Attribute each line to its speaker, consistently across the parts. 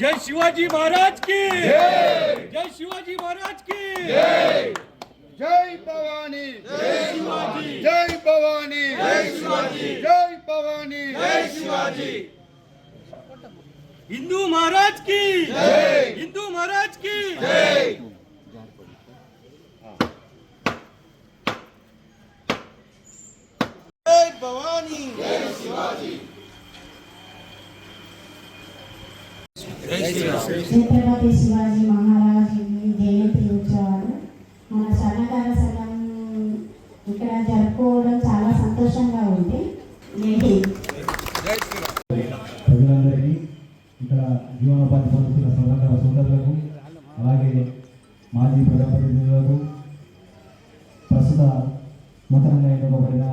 Speaker 1: जय शिवाजी महाराज की। जय शिवाजी महाराज की।
Speaker 2: जय भवानी। जय शिवाजी। जय भवानी। जय शिवाजी। जय भवानी। जय शिवाजी।
Speaker 1: हिंदू महाराज की। हिंदू महाराज की।
Speaker 2: जय।
Speaker 3: ఛత్రపతి శివాజీ మహారాజ్ జయంతి ఉత్సవాలు మన స్వర్ణకార సంఘం ఇక్కడ జరుపుకోవడం చాలా సంతోషంగా ఉంది
Speaker 4: ప్రజలందరికీ ఇక్కడ జీవనోపాధి పొందుతున్న సోదర సోదరులకు అలాగే మాజీ ప్రజాప్రతినిధులకు ప్రస్తుత నూతనంగా ఎన్నుకోబడిన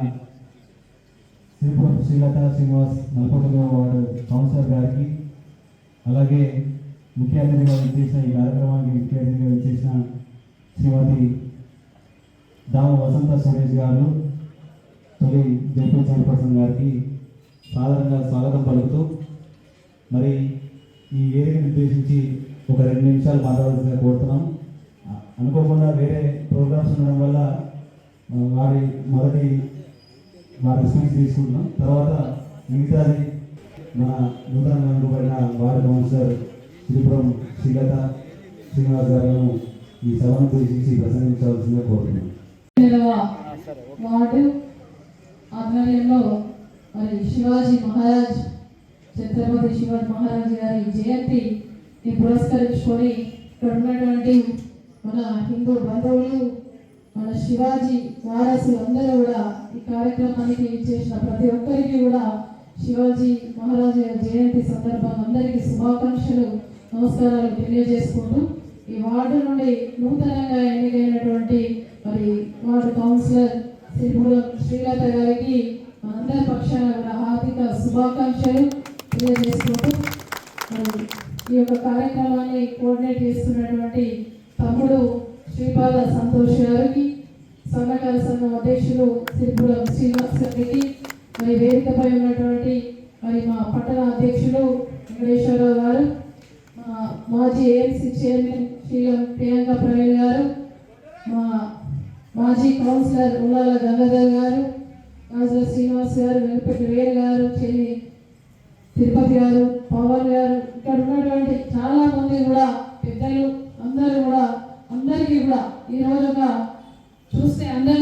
Speaker 4: శ్రీపురం శ్రీలత శ్రీనివాస్ నలపటలో వార్డు కౌన్సిలర్ గారికి అలాగే ముఖ్య అతిథిగా వచ్చేసిన ఈ కార్యక్రమానికి ముఖ్య అతిథిగా వచ్చేసిన శ్రీమతి దామ వసంత సురేష్ గారు తొలి జైపీ చైర్పర్సన్ గారికి సాధారణంగా స్వాగతం పలుకుతూ మరి ఈ ఏరియాని ఉద్దేశించి ఒక రెండు నిమిషాలు మాట్లాడాల్సిందిగా కోరుతున్నాం. అనుకోకుండా వేరే ప్రోగ్రామ్స్ ఉండడం వల్ల వారి మొదటి వారి స్పీచ్ తీసుకుంటున్నాం. తర్వాత మిగతాది మన నూతన ఎన్నుకోబడిన వార్డు కౌన్సిలర్ శ్రీపురం శ్రీలత శ్రీనివాస్ గారు ఈ సభను ఉద్దేశించి ప్రసంగించవలసిందిగా
Speaker 5: కోరుతున్నాను. వార్డు ఆధ్వర్యంలో మరి శివాజీ మహారాజ్ ఛత్రపతి శివాజీ మహారాజ్ గారి జయంతి జయంతిని పురస్కరించుకొని ఇక్కడ ఉన్నటువంటి మన హిందూ బంధువులు మన శివాజీ వారసులు అందరూ కూడా ఈ కార్యక్రమానికి చేసిన ప్రతి ఒక్కరికి కూడా శివాజీ మహారాజు జయంతి సందర్భంగా అందరికీ శుభాకాంక్షలు నమస్కారాలు తెలియజేసుకుంటూ ఈ వార్డు నుండి నూతనంగా ఎన్నికైనటువంటి మరి వార్డు కౌన్సిలర్ శ్రీపురం శ్రీలత గారికి మనందరి పక్షాన కూడా హార్దిక శుభాకాంక్షలు తెలియజేసుకుంటూ ఈ యొక్క కార్యక్రమాన్ని కోఆర్డినేట్ చేస్తున్నటువంటి తమ్ముడు శ్రీపాద సంతోష్ గారికి సన్నకార సంఘం అధ్యక్షులు శ్రీపురం శ్రీనివాస్ గారికి మరి వేదికపై ఉన్నటువంటి మరి మా పట్టణ అధ్యక్షులు వెంకటేశ్వరరావు గారు మా మాజీ ఏఎంసీ చైర్మన్ శ్రీలం ప్రియాంక ప్రవీణ్ గారు మా మాజీ కౌన్సిలర్ ఉల్లాల గంగాధర్ గారు రాజుల శ్రీనివాస్ గారు వెంకటపతి వేరు గారు చెల్లి తిరుపతి గారు పవన్ గారు ఇక్కడ ఉన్నటువంటి చాలా మంది కూడా పెద్దలు అందరూ కూడా అందరికీ కూడా ఈరోజు ఒక చూస్తే అందరూ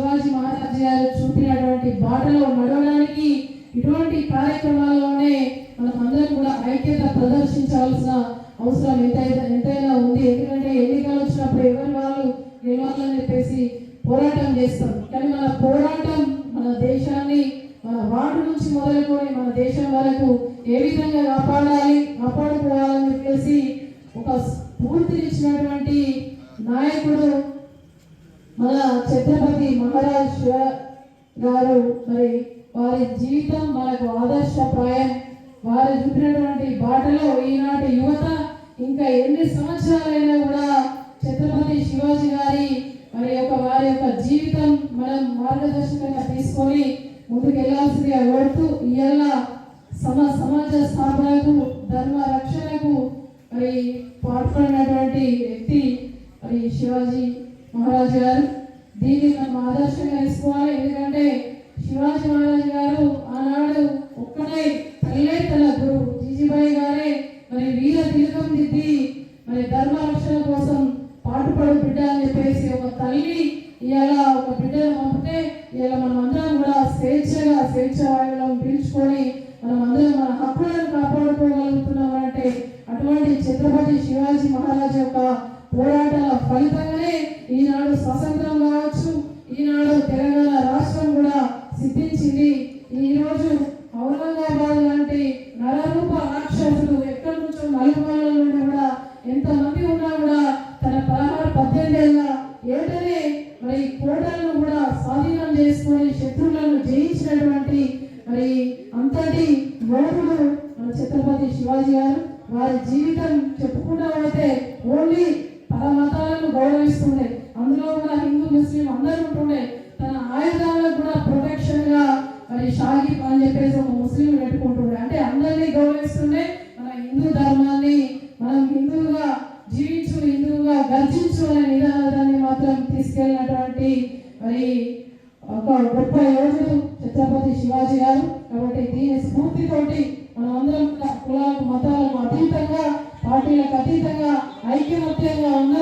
Speaker 5: శివాజీ మహారాజ్ గారు చూపినటువంటి బాటలో నడవడానికి ఇటువంటి కార్యక్రమాల్లోనే మనం అందరం కూడా ఐక్యత ప్రదర్శించాల్సిన అవసరం ఎంతైనా ఎంతైనా ఉంది. ఎందుకంటే ఎన్నికలు వచ్చినప్పుడు ఎవరి వాళ్ళు గెలవాలని చెప్పేసి పోరాటం చేస్తాం కానీ మన పోరాటం మన దేశాన్ని మన వాటి నుంచి మొదలుకొని మన దేశం వరకు ఏ విధంగా కాపాడాలి కాపాడుకోవాలని చెప్పేసి ఒక స్ఫూర్తినిచ్చినటువంటి నాయకుడు మన ఛత్రపతి మహారాజ్ శివ- గారు మరి వారి జీవితం మనకు ఆదర్శప్రాయం. వారు చూపినటువంటి బాటలో ఈనాటి యువత ఇంకా ఎన్ని సంవత్సరాలైనా కూడా ఛత్రపతి శివాజీ గారి మరి యొక్క వారి యొక్క జీవితం మనం మార్గదర్శకంగా తీసుకొని ముందుకెళ్ళాల్సిందిగా కోరుతూ ఇవాళ సమ సమాజ స్థాపనకు ధర్మ రక్షణకు మరి పాల్పడినటువంటి వ్యక్తి మరి శివాజీ మహారాజు గారు దీన్ని మనం ఆదర్శంగా తీసుకోవాలి ఎందుకంటే శివాజీ మహారాజ్ గారు ఆనాడు ఒక్కడే తల్లే తన గురువు జీజీబాయి గారే మరి వీర తిలకం దిద్ది మరి ధర్మ రక్షణ కోసం పాటుపడు బిడ్డ అని చెప్పేసి ఒక తల్లి ఇవాళ ఒక బిడ్డను పంపితే ఇవాళ మనం అందరం కూడా స్వేచ్ఛగా స్వేచ్ఛ వాయువులను పీల్చుకొని మనం అందరం మన హక్కులను కాపాడుకోగలుగుతున్నాం అంటే అటువంటి ఛత్రపతి శివాజీ మహారాజ్ యొక్క పోరాటాల ఫలితంగానే ఈనాడు స్వతంత్రం కావచ్చు ఈనాడు తెలంగాణ రాష్ట్రం కూడా సిద్ధించింది. ఈరోజు ఔరంగాబాద్ లాంటి నరరూప రాక్షసులు ఎక్కడి నుంచో నలుగుల నుండి కూడా ఎంతమంది ఉన్నా కూడా తన పదహారు పద్దెనిమిది ఏళ్ళ ఏటనే మరి కోటలను కూడా స్వాధీనం చేసుకొని శత్రువులను జయించినటువంటి మరి అంతటి యోధుడు మన ఛత్రపతి శివాజీ గారు. వారి జీవితం చెప్పుకుంటా ఓన్లీ ఓన్లీ పరమతాలను గౌరవ అందులో కూడా హిందూ ముస్లిం అందరూ ఉంటుండే. తన ఆయుధాలకు కూడా ప్రొటెక్షన్గా మరి షాగి అని చెప్పేసి ఒక ముస్లిం పెట్టుకుంటుండే. అంటే అందరినీ గౌరవిస్తుండే. మన హిందూ ధర్మాన్ని మనం హిందువుగా జీవించు హిందువుగా గర్జించు అనే నినాదాన్ని మాత్రం తీసుకెళ్ళినటువంటి మరి ఒక గొప్ప యోధుడు ఛత్రపతి శివాజీ గారు. కాబట్టి దీని స్ఫూర్తితోటి మనం అందరం కులాలకు మతాలకు అతీతంగా పార్టీలకు అతీతంగా ఐక్యమత్యంగా ఉన్న